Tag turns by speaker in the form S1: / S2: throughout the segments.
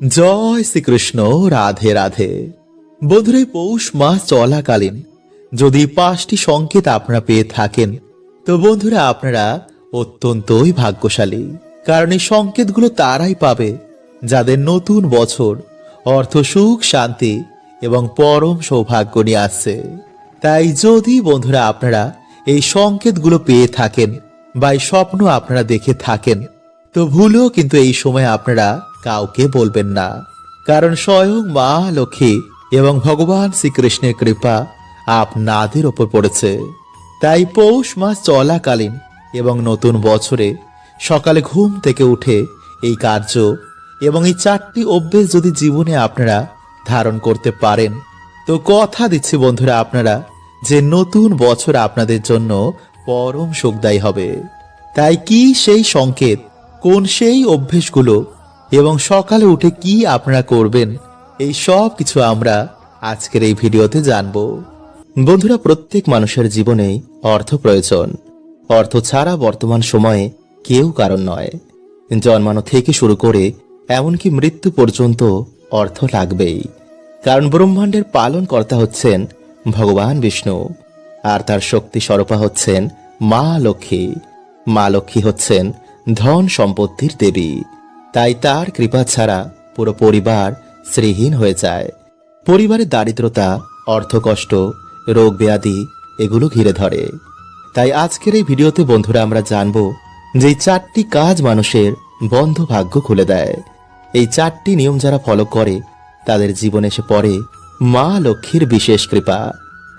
S1: জয় শ্রীকৃষ্ণ, রাধে রাধে। বন্ধুরা পৌষ মাস চলাকালীন যদি পাঁচটি সংকেত আপনারা পেয়ে থাকেন, তো বন্ধুরা আপনারা অত্যন্তই ভাগ্যশালী। কারণ এই সংকেতগুলো তারাই পাবে যাদের নতুন বছর অর্থ সুখ, শান্তি এবং পরম সৌভাগ্য নিয়ে আসছে। তাই যদি বন্ধুরা আপনারা এই সংকেতগুলো পেয়ে থাকেন বা এই স্বপ্ন আপনারা দেখে থাকেন, তো ভুলেও কিন্তু এই সময় আপনারা কাউকে বলবেন না। কারণ স্বয়ং মা লক্ষ্মী এবং ভগবান শ্রীকৃষ্ণের কৃপা আপনাদের ওপর পড়েছে। তাই পৌষ মাস চলাকালীন এবং নতুন বছরে সকালে ঘুম থেকে উঠে এই কার্য এবং এই চারটি অভ্যেস যদি জীবনে আপনারা ধারণ করতে পারেন, তো কথা দিচ্ছি বন্ধুরা আপনারা যে নতুন বছর আপনাদের জন্য পরম সুখদায়ী হবে। তাই কি সেই সংকেত, কোন সেই অভ্যেসগুলো এবং সকালে উঠে কি আপনারা করবেন, এই সব কিছু আমরা আজকের এই ভিডিওতে জানব। বন্ধুরা, প্রত্যেক মানুষের জীবনেই অর্থ প্রয়োজন। অর্থ ছাড়া বর্তমান সময়ে কেউ কারণ নয়। জন্মানো থেকে শুরু করে এমনকি মৃত্যু পর্যন্ত অর্থ লাগবেই। কারণ ব্রহ্মাণ্ডের পালন কর্তা হচ্ছেন ভগবান বিষ্ণু, আর তার শক্তি স্বরূপা হচ্ছেন মা লক্ষ্মী। মা লক্ষ্মী হচ্ছেন ধন সম্পত্তির দেবী। তাই তার কৃপা ছাড়া পুরো পরিবার শ্রীহীন হয়ে যায়। পরিবারের দারিদ্রতা, অর্থকষ্ট, রোগ ব্যাধি এগুলো ঘিরে ধরে। তাই আজকের এই ভিডিওতে বন্ধুরা আমরা জানব যে চারটি কাজ মানুষের বন্ধ ভাগ্য খুলে দেয়। এই চারটি নিয়ম যারা ফলো করে, তাদের জীবনে এসে পড়ে মা লক্ষ্মীর বিশেষ কৃপা।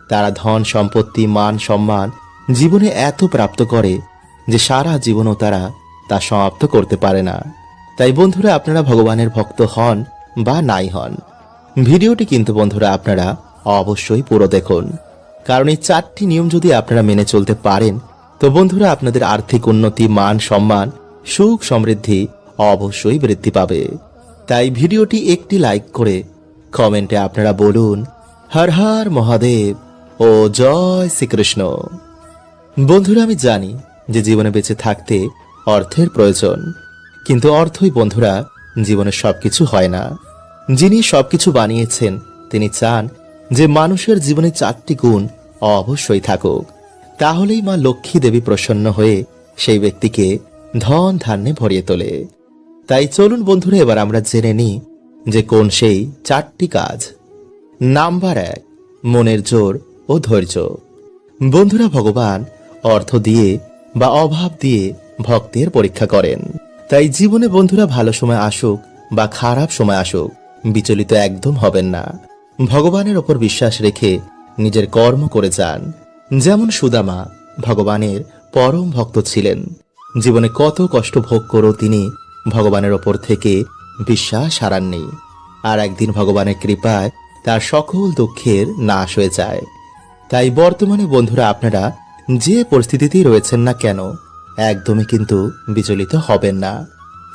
S1: তারা ধন সম্পত্তি, মান সম্মান জীবনে এত প্রাপ্ত করে যে সারা জীবনও তারা তা সমাপ্ত করতে পারে না। তাই বন্ধুরা আপনারা ভগবানের ভক্ত হন বা নাই হন। ভিডিওটি কিন্তু বন্ধুরা আপনারা অবশ্যই পুরো দেখুন। কারণ এই চারটি নিয়ম যদি আপনারা মেনে চলতে পারেন, তো বন্ধুরা আপনাদের আর্থিক উন্নতি, মান সম্মান, সুখ সমৃদ্ধি অবশ্যই বৃদ্ধি পাবে। তাই ভিডিওটি একটি লাইক করে কমেন্টে আপনারা বলুন, হর হর মহাদেব ও জয় শ্রীকৃষ্ণ। বন্ধুরা আমি জানি যে জীবনে বেঁচে থাকতে অর্থের প্রয়োজন। কিন্তু অর্থই বন্ধুরা, জীবনে সবকিছু হয় না। যিনি সবকিছু বানিয়েছেন, তিনি চান যে মানুষের জীবনে চারটি গুণ অবশ্যই থাকুক। তাহলেই মা লক্ষ্মী দেবী প্রসন্ন হয়ে সেই ব্যক্তিকে ধন ধান্যে ভরিয়ে তোলে। তাই চলুন বন্ধুরা, এবার আমরা জেনে নিই যে কোন সেই চারটি কাজ। নাম্বার এক, মনের জোর ও ধৈর্য। বন্ধুরা, ভগবান অর্থ দিয়ে বা অভাব দিয়ে ভক্তের পরীক্ষা করেন। তাই জীবনে বন্ধুরা ভালো সময় আসুক বা খারাপ সময় আসুক, বিচলিত একদম হবেন না। ভগবানের ওপর বিশ্বাস রেখে নিজের কর্ম করে যান। যেমন সুদামা ভগবানের পরম ভক্ত ছিলেন। জীবনে কত কষ্ট ভোগ করেও তিনি ভগবানের ওপর থেকে বিশ্বাস হারাননি। আর একদিন ভগবানের কৃপায় তার সকল দুঃখের নাশ হয়ে যায়। তাই বর্তমানে বন্ধুরা, আপনারা যে পরিস্থিতিতেই রয়েছেন না কেন একদমই কিন্তু বিচলিত হবেন না।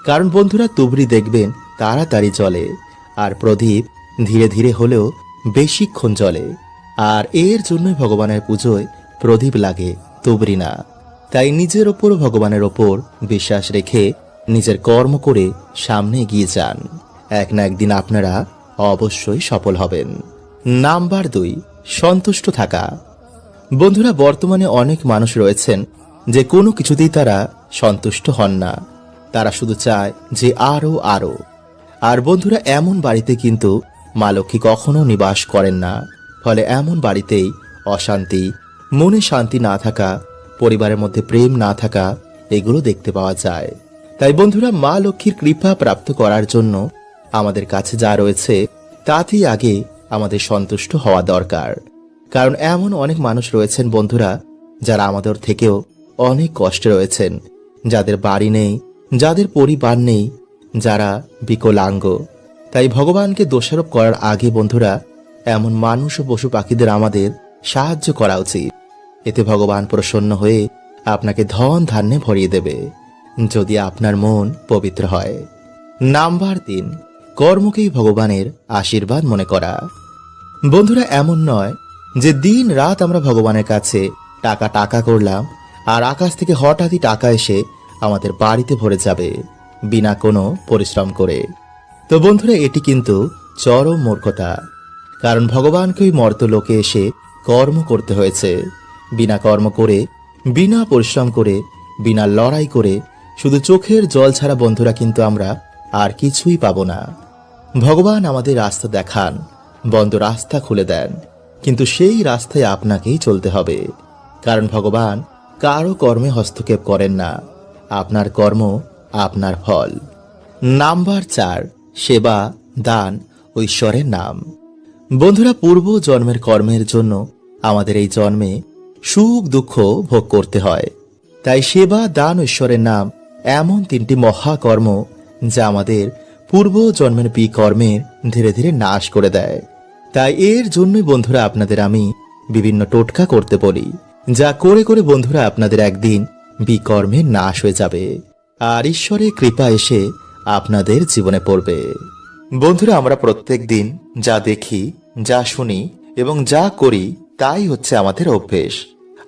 S1: কারণ বন্ধুরা, তুবড়ি দেখবেন তাড়াতাড়ি চলে আর প্রদীপ ধীরে ধীরে হলেও বেশিক্ষণ চলে আর এর জন্যই ভগবানের পুজোয় প্রদীপ লাগে, তুবড়ি না। তাই নিজের ওপর ভগবানের ওপর বিশ্বাস রেখে নিজের কর্ম করে সামনে এগিয়ে যান। এক না একদিন আপনারা অবশ্যই সফল হবেন। নাম্বার দুই, সন্তুষ্ট থাকা। বন্ধুরা, বর্তমানে অনেক মানুষ রয়েছেন যে কোনো কিছুতেই তারা সন্তুষ্ট হন না। তারা শুধু চায় যে আরও আরও। আর বন্ধুরা, এমন বাড়িতে কিন্তু মা লক্ষ্মী কখনো নিবাস করেন না। ফলে এমন বাড়িতেই অশান্তি, মনে শান্তি না থাকা, পরিবারের মধ্যে প্রেম না থাকা, এগুলো দেখতে পাওয়া যায়। তাই বন্ধুরা, মা লক্ষ্মীর কৃপা প্রাপ্ত করার জন্য আমাদের কাছে যা রয়েছে, তাতেই আগে আমাদের সন্তুষ্ট হওয়া দরকার। কারণ এমন অনেক মানুষ রয়েছেন বন্ধুরা, যারা আমাদের থেকেও অনেক কষ্টে রয়েছেন। যাদের বাড়ি নেই, যাদের পরিবার নেই, যারা বিকলাঙ্গ। তাই ভগবানকে দোষারোপ করার আগে বন্ধুরা, এমন মানুষ ও পশু পাখিদের আমাদের সাহায্য করা উচিত। এতে ভগবান প্রসন্ন হয়ে আপনাকে ধন ধান্যে ভরিয়ে দেবে, যদি আপনার মন পবিত্র হয়। নাম্বার তিন, কর্মকেই ভগবানের আশীর্বাদ মনে করা। বন্ধুরা, এমন নয় যে দিন রাত আমরা ভগবানের কাছে টাকা টাকা করলাম আর আকাশ থেকে হঠাৎই টাকা এসে আমাদের বাড়িতে ভরে যাবে, বিনা কোনো পরিশ্রম করে। তো বন্ধুরা, এটি কিন্তু চরম মূর্খতা, কারণ ভগবানকেই মর্ত লোকে এসে কর্ম করতে হয়েছে। বিনা কর্ম করে, বিনা পরিশ্রম করে, বিনা লড়াই করে, শুধু চোখের জল ছাড়া বন্ধুরা কিন্তু আমরা আর কিছুই পাবো না। ভগবান আমাদের রাস্তা দেখান, বন্ধ রাস্তা খুলে দেন, কিন্তু সেই রাস্তায় আপনাকেই চলতে হবে, কারণ ভগবান কারও কর্মে হস্তক্ষেপ করেন না। আপনার কর্ম আপনার ফল। নাম্বার চার, সেবা, দান ঈশ্বরের নাম। বন্ধুরা, পূর্ব জন্মের কর্মের জন্য আমাদের এই জন্মে সুখ, দুঃখ ভোগ করতে হয়। তাই সেবা, দান ঈশ্বরের নাম এমন তিনটি মহাকর্ম যা আমাদের পূর্ব জন্মের বিকর্মের ধীরে ধীরে নাশ করে দেয়। তাই এর জন্যই বন্ধুরা, আপনাদের আমি বিভিন্ন টোটকা করতে বলি। যা করে করে বন্ধুরা আপনাদের একদিন বিকর্মে নাশ হয়ে যাবে। আর ঈশ্বরের কৃপা এসে আপনাদের জীবনে পড়বে। বন্ধুরা, আমরা প্রত্যেক দিন যা দেখি, যা শুনি এবং যা করি, তাই হচ্ছে আমাদের অভ্যেস।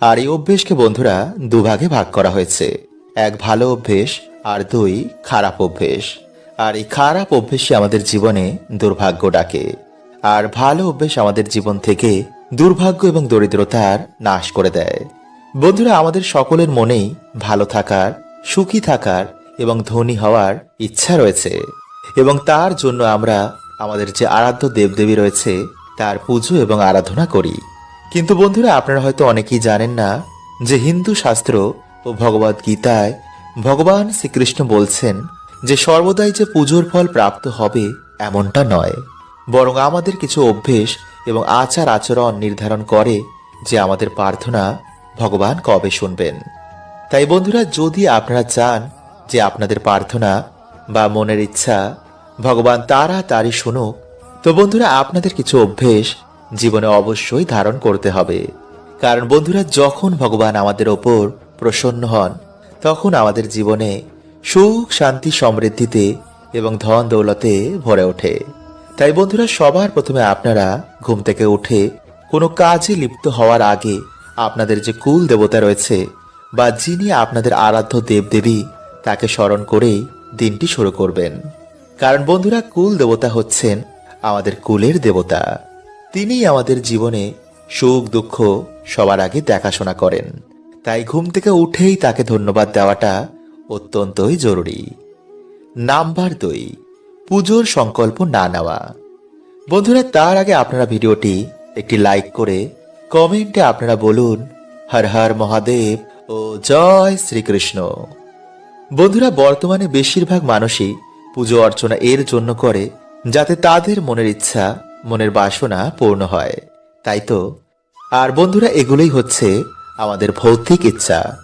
S1: আর এই অভ্যেসকে বন্ধুরা দুভাগে ভাগ করা হয়েছে। এক ভালো অভ্যেস আর দুই খারাপ অভ্যেস। আর এই খারাপ অভ্যেসই আমাদের জীবনে দুর্ভাগ্য ডাকে। আর ভালো অভ্যেস আমাদের জীবন থেকে দুর্ভাগ্য এবং দরিদ্রতার নাশ করে দেয়। বন্ধুরা, আমাদের সকলের মনেই ভালো থাকার, সুখী থাকার এবং ধনী হওয়ার ইচ্ছা রয়েছে এবং তার জন্য আমরা আমাদের যে আরাধ্য দেবদেবী রয়েছে, তার পুজো এবং আরাধনা করি। কিন্তু বন্ধুরা, আপনারা হয়তো অনেকেই জানেন না যে হিন্দু শাস্ত্র ও ভগবদ গীতায় ভগবান শ্রীকৃষ্ণ বলছেন যে সর্বদাই যে পুজোর ফল প্রাপ্ত হবে এমনটা নয়। বরং আমাদের কিছু অভ্যেস এবং আচার আচরণ নির্ধারণ করে যে আমাদের প্রার্থনা ভগবান কবে শুনবেন। তাই বন্ধুরা, যদি আপনারা চান যে আপনাদের প্রার্থনা বা মনের ইচ্ছা ভগবান তারা তাড়াতাড়ি শুনুক, তো বন্ধুরা, আপনাদের কিছু অভ্যেস জীবনে অবশ্যই ধারণ করতে হবে। কারণ বন্ধুরা, যখন ভগবান আমাদের ওপর প্রসন্ন হন, তখন আমাদের জীবনে সুখ, শান্তি, সমৃদ্ধিতে এবং ধন দৌলতে ভরে ওঠে। তাই বন্ধুরা, সবার প্রথমে আপনারা ঘুম থেকে উঠে কোনো কাজে লিপ্ত হওয়ার আগে আপনাদের যে কুল দেবতা রয়েছে বা যিনি আপনাদের আরাধ্য দেবদেবী, তাকে স্মরণ করেই দিনটি শুরু করবেন। কারণ বন্ধুরা, কুল দেবতা হচ্ছেন আমাদের কুলের দেবতা। তিনিই আমাদের জীবনে সুখ, দুঃখ সবার আগে দেখাশোনা করেন। তাই ঘুম থেকে উঠেই তাকে ধন্যবাদ দেওয়াটা অত্যন্তই জরুরি। নাম্বার দুই পুজোর সংকল্প না নেওয়া। বন্ধুরা, তার আগে আপনারা ভিডিওটি একটি লাইক করে কমেন্টে আপনারা বলুন, হর হর মহাদেব ও জয় শ্রীকৃষ্ণ। বন্ধুরা, বর্তমানে বেশিরভাগ মানুষই পুজো অর্চনা এর জন্য করে, যাতে তাদের মনের ইচ্ছা, মনের বাসনা পূর্ণ হয়। তাই তো? আর বন্ধুরা, এগুলোই হচ্ছে আমাদের ভৌতিক ইচ্ছা।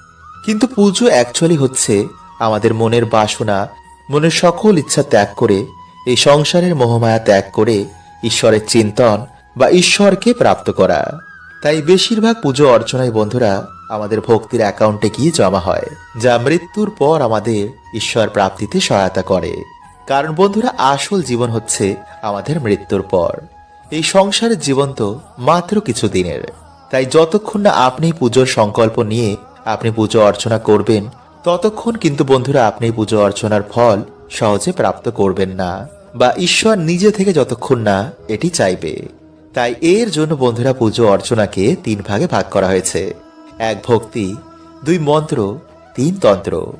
S1: কিন্তু পুজো অ্যাকচুয়ালি হচ্ছে আমাদের মনের বাসনা মনের সকল ইচ্ছা ত্যাগ করে, এই সংসারের মোহমায়া ত্যাগ করে ঈশ্বরের চিন্তন বা ঈশ্বরকে প্রাপ্ত করা। তাই বেশিরভাগ পুজো অর্চনায় বন্ধুরা আমাদের ভক্তির অ্যাকাউন্টে গিয়ে জমা হয়, যা মৃত্যুর পর আমাদের ঈশ্বর প্রাপ্তিতে সহায়তা করে। কারণ বন্ধুরা, আসল জীবন হচ্ছে আমাদের মৃত্যুর পর। এই সংসারের জীবন তো মাত্র কিছু দিনের। তাই যতক্ষণ না আপনি পুজোর সংকল্প নিয়ে আপনি পুজো অর্চনা করবেন ততক্ষণ কিন্তু বন্ধুরা আপনি পুজো অর্চনার ফল সহজে প্রাপ্ত করবেন না, বা ঈশ্বর নিজে থেকে যতক্ষণ না এটি চাইবে। তাই এর জন্য বন্ধুরা পুজো অর্চনাকে তিন ভাগে ভাগ করা হয়েছে। এক ভক্তি, দুই মন্ত্র, তিন তন্ত্র।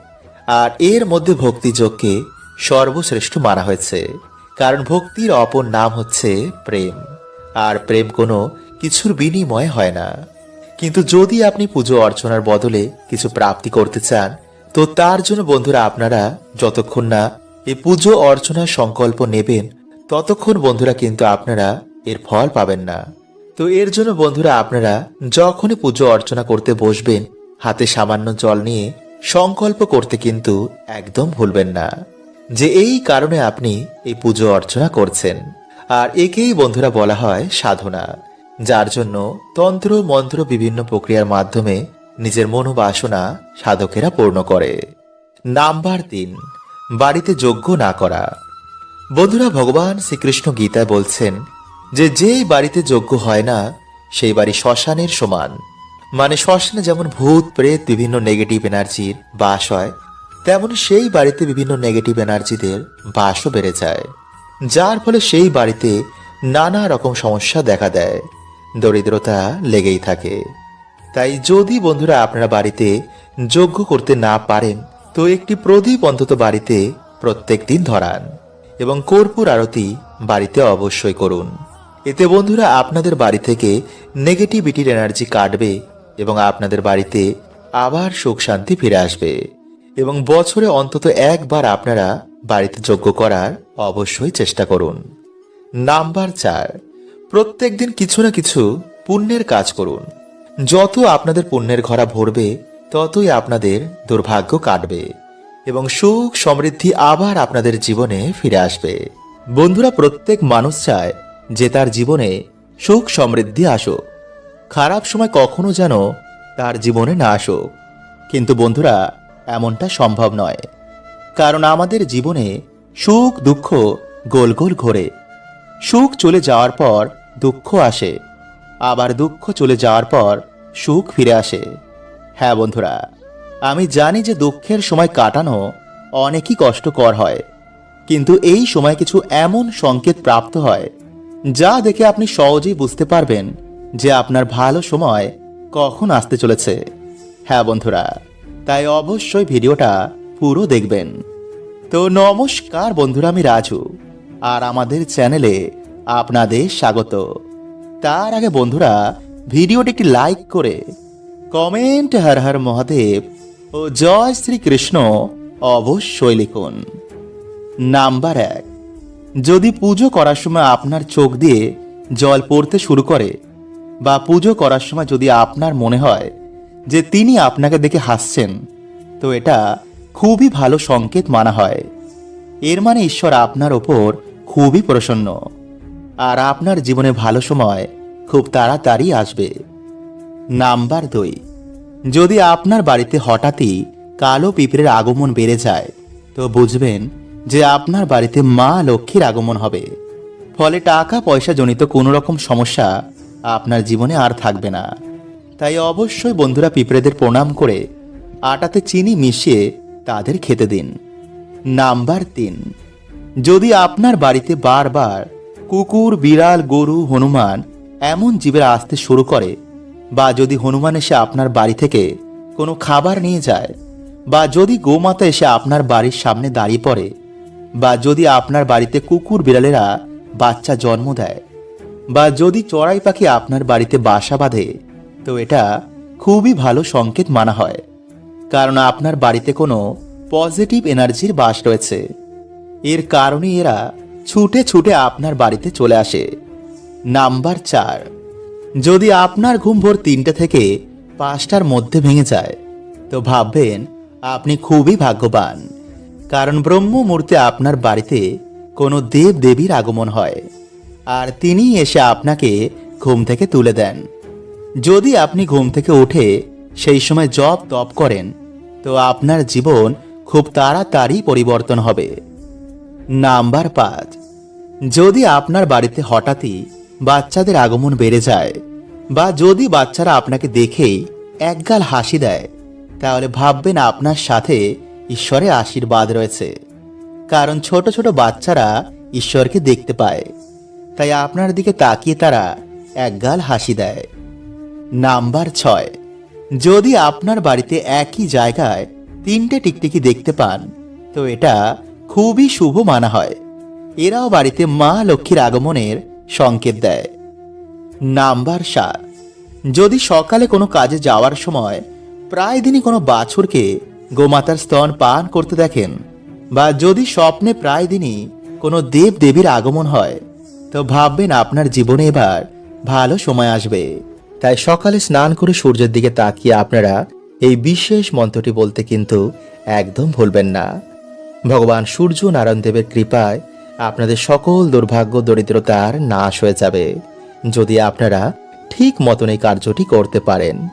S1: আর এর মধ্যে ভক্তিযোগকে সর্বশ্রেষ্ঠ মানা হয়েছে। কারণ ভক্তির অপর নাম হচ্ছে প্রেম। আর প্রেম কোনো কিছুর বিনিময় হয় না। কিন্তু যদি আপনি পুজো অর্চনার বদলে কিছু প্রাপ্তি করতে চান তো তার জন্য বন্ধুরা আপনারা যতক্ষণ না এই পুজো অর্চনার সংকল্প নেবেন, ততক্ষণ বন্ধুরা কিন্তু আপনারা এর ফল পাবেন না। তো এর জন্য বন্ধুরা আপনারা যখনই পুজো অর্চনা করতে বসবেন, হাতে সামান্য জল নিয়ে সংকল্প করতে কিন্তু একদম ভুলবেন না যে এই কারণে আপনি এই পুজো অর্চনা করছেন। আর একেই বন্ধুরা বলা হয় সাধনা, যার জন্য তন্ত্র, মন্ত্র বিভিন্ন প্রক্রিয়ার মাধ্যমে নিজের মনোবাসনা সাধকেরা পূর্ণ করে। নাম্বার তিন বাড়িতে যজ্ঞ না করা। বন্ধুরা, ভগবান শ্রীকৃষ্ণ গীতায় বলছেন যে, যেই বাড়িতে যজ্ঞ হয় না, সেই বাড়ি শ্মশানের সমান। মানে শ্মশানে যেমন ভূত, প্রেত বিভিন্ন নেগেটিভ এনার্জির বাস হয়, তেমন সেই বাড়িতে বিভিন্ন নেগেটিভ এনার্জিদের বাসও বেড়ে যায়। যার ফলে সেই বাড়িতে নানা রকম সমস্যা দেখা দেয়, দরিদ্রতা লেগেই থাকে। তাই যদি বন্ধুরা আপনারা বাড়িতে যোগ্য করতে না পারেন, তো একটি প্রদীপ অন্তত বাড়িতে প্রত্যেক দিন ধরান এবং কর্পূর আরতি বাড়িতে অবশ্যই করুন। এতে বন্ধুরা আপনাদের বাড়ি থেকে নেগেটিভিটির এনার্জি কাটবে এবং আপনাদের বাড়িতে আবার সুখ শান্তি ফিরে আসবে এবং বছরে অন্তত একবার আপনারা বাড়িতে যোগ্য করার অবশ্যই চেষ্টা করুন। নাম্বার চার, প্রত্যেক দিন কিছু না কিছু পুণ্যের কাজ করুন। যত আপনাদের পুণ্যের ঘরা ভরবে, ততই আপনাদের দুর্ভাগ্য কাটবে এবং সুখ সমৃদ্ধি আবার আপনাদের জীবনে ফিরে আসবে। বন্ধুরা, প্রত্যেক মানুষ চায় যে তার জীবনে সুখ সমৃদ্ধি আসুক। খারাপ সময় কখনো যেন তার জীবনে না আসুক। কিন্তু বন্ধুরা, এমনটা সম্ভব নয়। কারণ আমাদের জীবনে সুখ, দুঃখ গোল গোল ঘোরে। সুখ চলে যাওয়ার পর দুঃখ আসে। আবার দুঃখ চলে যাওয়ার পর সুখ ফিরে আসে। হ্যাঁ বন্ধুরা, আমি জানি যে দুঃখের সময় কাটানো অনেকই কষ্টকর হয়, কিন্তু এই সময় কিছু এমন সংকেত প্রাপ্ত হয়, যা দেখে আপনি সহজেই বুঝতে পারবেন যে আপনার ভালো সময় কখন আসতে চলেছে। হ্যাঁ বন্ধুরা, তাই অবশ্যই ভিডিওটা পুরো দেখবেন। তো নমস্কার বন্ধুরা, আমি রাজু, আর আমাদের চ্যানেলে আপনাদের স্বাগত। তার আগে বন্ধুরা, ভিডিওটি একটি লাইক করে কমেন্ট হর হর মহাদেব ও জয় শ্রীকৃষ্ণ অবশ্যই লিখুন। নাম্বার এক, যদি পুজো করার সময় আপনার চোখ দিয়ে জল পড়তে শুরু করে বা পুজো করার সময় যদি আপনার মনে হয় যে তিনি আপনাকে দেখে হাসছেন, তো এটা খুবই ভালো সংকেত মানা হয়। এর মানে ঈশ্বর আপনার ওপর খুবই প্রসন্ন। আর আপনার জীবনে ভালো সময় খুব তাড়াতাড়ি আসবে। নাম্বার দুই। যদি আপনার বাড়িতে হঠাৎই কালো পিঁপড়ের আগমন বেড়ে যায়, তো বুঝবেন যে আপনার বাড়িতে মা লক্ষ্মীর আগমন হবে। ফলে টাকা পয়সা জনিত কোনো রকম সমস্যা আপনার জীবনে আর থাকবে না। তাই অবশ্যই বন্ধুরা পিঁপড়েদের প্রণাম করে আটাতে চিনি মিশিয়ে তাদের খেতে দিন। নাম্বার তিন। যদি আপনার বাড়িতে বারবার কুকুর, বিড়াল, গরু, হনুমান এমন জীবের আসতে শুরু করে বা যদি হনুমান এসে আপনার বাড়ি থেকে কোনো খাবার নিয়ে যায় বা যদি গোমাতা এসে আপনার বাড়ির সামনে দাঁড়িয়ে পড়ে বা যদি আপনার বাড়িতে কুকুর, বিড়ালেরা বাচ্চা জন্ম দেয় বা যদি চড়াই পাখি আপনার বাড়িতে বাসা বাঁধে, তো এটা খুবই ভালো সংকেত মানা হয়। কারণ আপনার বাড়িতে কোনো পজিটিভ এনার্জির বাস রয়েছে। এর কারণে এরা ছুটে ছুটে আপনার বাড়িতে চলে আসে। নাম্বার চার। যদি আপনার ঘুম ভোর তিনটে থেকে পাঁচটার মধ্যে ভেঙে যায়, তো ভাববেন আপনি খুবই ভাগ্যবান। কারণ ব্রহ্ম মুহূর্তে আপনার বাড়িতে কোনো দেব দেবীর আগমন হয়, আর তিনি এসে আপনাকে ঘুম থেকে তুলে দেন। যদি আপনি ঘুম থেকে উঠে সেই সময় জপ তপ করেন, তো আপনার জীবন খুব তাড়াতাড়ি পরিবর্তন হবে। নাম্বার পাঁচ। যদি আপনার বাড়িতে হঠাৎই বাচ্চাদের আগমন বেড়ে যায় বা যদি বাচ্চারা আপনাকে দেখেই একগাল হাসি দেয়, তাহলে ভাববেন আপনার সাথে ঈশ্বরের আশীর্বাদ রয়েছে। কারণ ছোট ছোট বাচ্চারা ঈশ্বরকে দেখতে পায়। তাই আপনার দিকে তাকিয়ে তারা একগাল হাসি দেয়। নাম্বার ছয়। যদি আপনার বাড়িতে একই জায়গায় তিনটে টিকটিকি দেখতে পান, তো এটা খুবই শুভ মানা হয়। এরাও বাড়িতে মা লক্ষ্মীর আগমনের সংকেত দেয়। নাম্বার সাত। যদি সকালে কোনো কাজে যাওয়ার সময় প্রায় দিনই কোনো বাছুরকে গোমাতার স্তন পান করতে দেখেন বা যদি স্বপ্নে প্রায় দিনই কোনো দেব দেবীর আগমন হয়, তো ভাববেন আপনার জীবনে এবার ভালো সময় আসবে। তাই সকালে স্নান করে সূর্যের দিকে তাকিয়ে আপনারা এই বিশেষ মন্ত্রটি বলতে কিন্তু একদম ভুলবেন না। ভগবান সূর্য নারায়ণ দেবের কৃপায় আপনাদের সকল দুর্ভাগ্য, দরিদ্রতার নাশ হয়ে যাবে। যদি আপনারা ঠিক মতন এই কার্যটি করতে পারেন।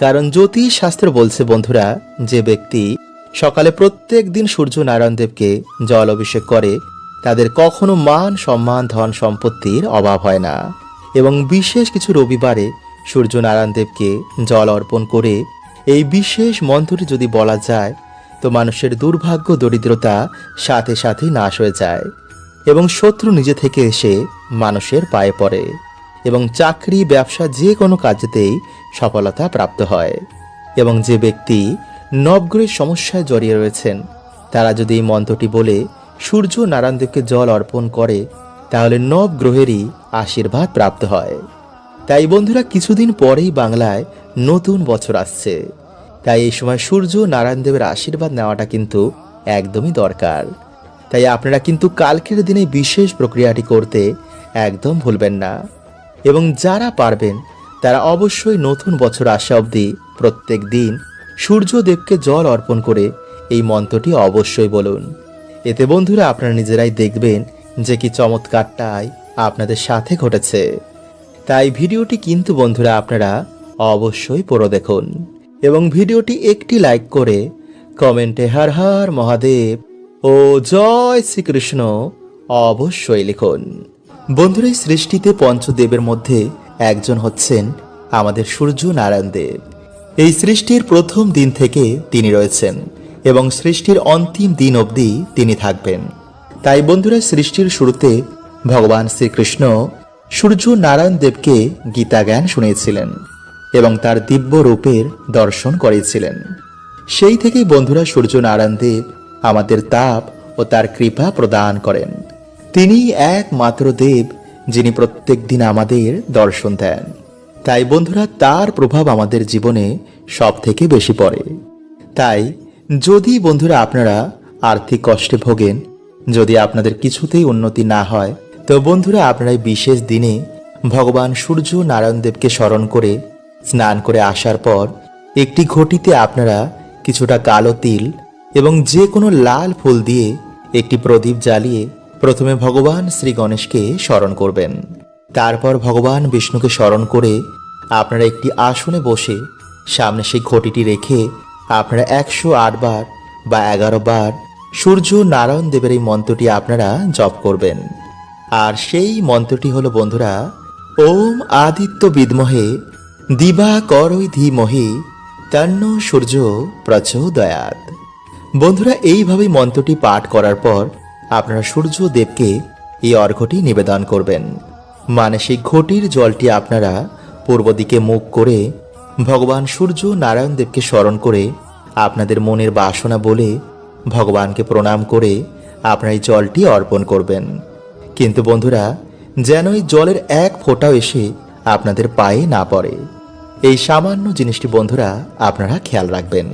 S1: কারণ জ্যোতিষ শাস্ত্র বলছে, বন্ধুরা, যে ব্যক্তি সকালে প্রত্যেক দিন সূর্য নারায়ণ দেবকে জল অভিষেক করে, তাদের কখনো মান সম্মান, ধন সম্পত্তির অভাব হয় না। এবং বিশেষ কিছু রবিবারে সূর্য নারায়ণ দেবকে জল অর্পণ করে, এই বিশেষ মন্ত্রটি যদি বলা যায় তো মানুষের দুর্ভাগ্য, দরিদ্রতা সাথে সাথে নাশ হয়ে যায় এবং শত্রু নিজে থেকে এসে মানুষের পায়ে পড়ে এবং চাকরি, ব্যবসা যে কোনো কাজেতেই সফলতা প্রাপ্ত হয় এবং যে ব্যক্তি নবগ্রহের সমস্যায় জড়িয়ে রয়েছেন, তারা যদি এই মন্ত্রটি বলে, সূর্য নারায়ণদেবকে জল অর্পণ করে, তাহলে নবগ্রহেরই আশীর্বাদ প্রাপ্ত হয়। তাই বন্ধুরা, কিছুদিন পরেই বাংলায় নতুন বছর আসছে। তাই এই সময় সূর্য নারায়ণ দেবের আশীর্বাদ নেওয়াটা কিন্তু একদমই দরকার। তাই আপনারা কিন্তু কালকের দিনে বিশেষ প্রক্রিয়াটি করতে একদম ভুলবেন না। এবং যারা পারবেন, তারা অবশ্যই নতুন বছর আসা অবধি প্রত্যেক দিন সূর্যদেবকে জল অর্পণ করে এই মন্ত্রটি অবশ্যই বলুন। এতে বন্ধুরা আপনারা নিজেরাই দেখবেন যে কি চমৎকারটাই আপনাদের সাথে ঘটেছে। তাই ভিডিওটি কিন্তু বন্ধুরা আপনারা অবশ্যই পুরো দেখুন। এবং ভিডিওটি একটি লাইক করে কমেন্টে হর হর মহাদেব ও জয় শ্রীকৃষ্ণ অবশ্যই লিখুন। বন্ধুরা সৃষ্টিতে পঞ্চদেবের মধ্যে একজন হচ্ছেন আমাদের সূর্য নারায়ণ দেব। এই সৃষ্টির প্রথম দিন থেকে তিনি রয়েছেন এবং সৃষ্টির অন্তিম দিন অবধি তিনি থাকবেন। তাই বন্ধুরা সৃষ্টির শুরুতে ভগবান শ্রীকৃষ্ণ সূর্য নারায়ণ দেবকে গীতা জ্ঞান শুনিয়েছিলেন। এবং তার দিব্য রূপের দর্শন করেছিলেন। সেই থেকেই বন্ধুরা সূর্য নারায়ণ দেব আমাদের তাপ ও তার কৃপা প্রদান করেন। তিনি একমাত্র দেব যিনি প্রত্যেক দিন আমাদের দর্শন দেন। তাই বন্ধুরা, তার প্রভাব আমাদের জীবনে সব থেকে বেশি পড়ে। তাই যদি বন্ধুরা আপনারা আর্থিক কষ্টে ভোগেন, যদি আপনাদের কিছুতেই উন্নতি না হয়, তো বন্ধুরা আপনারা বিশেষ দিনে ভগবান সূর্য নারায়ণ দেবকে স্মরণ করে স্নান করে আসার পর একটি ঘটিতে আপনারা কিছুটা কালো তিল এবং যে কোনো লাল ফুল দিয়ে একটি প্রদীপ জ্বালিয়ে প্রথমে ভগবান শ্রী গণেশকে স্মরণ করবেন। তারপর ভগবান বিষ্ণুকে স্মরণ করে আপনারা একটি আসনে বসে সামনে সেই ঘটিটি রেখে আপনারা একশো বার বা এগারো বার সূর্য নারায়ণ দেবের এই মন্ত্রটি আপনারা জপ করবেন। আর সেই মন্ত্রটি হলো বন্ধুরা, ওম আদিত্য বিদ্মহে দিবা করই ধীমহি তন্ন সূর্য প্রচোদয়াত। বন্ধুরা, এইভাবে মন্ত্রটি পাঠ করার পর আপনারা সূর্য দেবকে এই অর্ঘ্যটি নিবেদন করবেন। মানে সেই ঘটির জলটি আপনারা পূর্ব দিকে মুখ করে ভগবান সূর্য নারায়ণ দেবকে স্মরণ করে আপনাদের মনের বাসনা বলে ভগবানকে প্রণাম করে আপনারা এই জলটি অর্পণ করবেন। কিন্তু বন্ধুরা, যেন এই জলের এক ফোঁটাও এসে আপনাদের পায়ে না পড়ে। এই সামান্য জিনিসটি বন্ধুরা আপনারা খেয়াল রাখবেন।